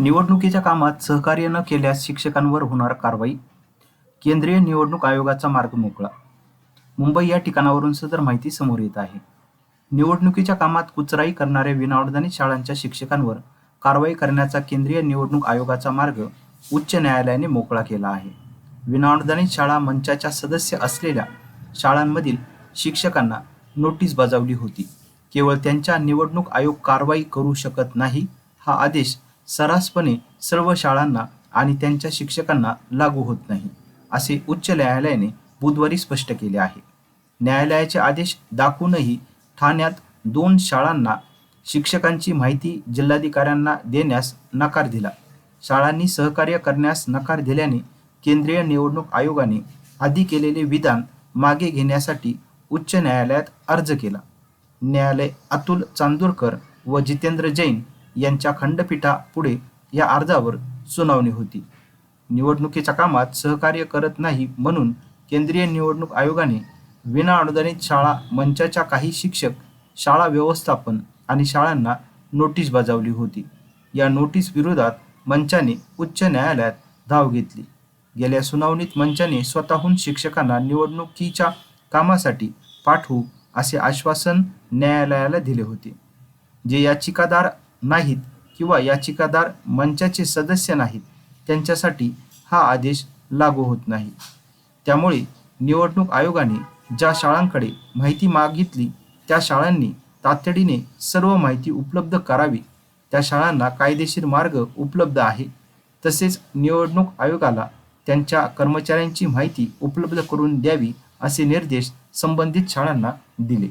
निवडणुकीच्या कामात सहकार्य न केल्यास शिक्षकांवर होणार कारवाई. केंद्रीय निवडणूक आयोगाचा मार्ग मोकळा. मुंबई या ठिकाणावरून सदर माहिती समोर येत आहे. निवडणुकीच्या कामात कुचराई करणाऱ्या विनाअनुदानित शाळांच्या शिक्षकांवर कारवाई करण्याचा केंद्रीय निवडणूक आयोगाचा मार्ग उच्च न्यायालयाने मोकळा केला आहे. विनाअनुदानित शाळा मंचाच्या सदस्य असलेल्या शाळांमधील शिक्षकांना नोटीस बजावली होती. केवळ त्यांच्या निवडणूक आयोग कारवाई करू शकत नाही हा आदेश सर्रासपणे सर्व शाळांना आणि त्यांच्या शिक्षकांना लागू होत नाही असे उच्च न्यायालयाने बुधवारी स्पष्ट केले आहे. न्यायालयाचे आदेश दाखवूनही ठाण्यात दोन शाळांना शिक्षकांची माहिती जिल्हाधिकाऱ्यांना देण्यास नकार दिला. शाळांनी सहकार्य करण्यास नकार दिल्याने केंद्रीय निवडणूक आयोगाने आधी केलेले विधान मागे घेण्यासाठी उच्च न्यायालयात अर्ज केला. न्यायालय अतुल चांदूरकर व जितेंद्र जैन यांच्या खंडपीठापुढे या अर्जावर सुनावणी होती. निवडणुकीच्या कामात सहकार्य करत नाही म्हणून केंद्रीय निवडणूक आयोगाने विनाअनुदानित शाळा मंचाच्या काही शिक्षक शाळा व्यवस्थापन आणि शाळांना नोटीस बजावली होती. या नोटीस विरोधात मंचाने उच्च न्यायालयात धाव घेतली. गेल्या सुनावणीत मंचाने स्वतःहून शिक्षकांना निवडणुकीच्या कामासाठी पाठवू असे आश्वासन न्यायालयाला दिले होते. जे याचिकादार नाहीत किंवा याचिकादार मंचाचे सदस्य नाहीत त्यांच्यासाठी हा आदेश लागू होत नाही. त्यामुळे निवडणूक आयोगाने ज्या शाळांकडे माहिती मागितली त्या शाळांनी तातडीने सर्व माहिती उपलब्ध करावी. त्या शाळांना कायदेशीर मार्ग उपलब्ध आहे. तसेच निवडणूक आयोगाला त्यांच्या कर्मचाऱ्यांची माहिती उपलब्ध करून द्यावी असे निर्देश संबंधित शाळांना दिले.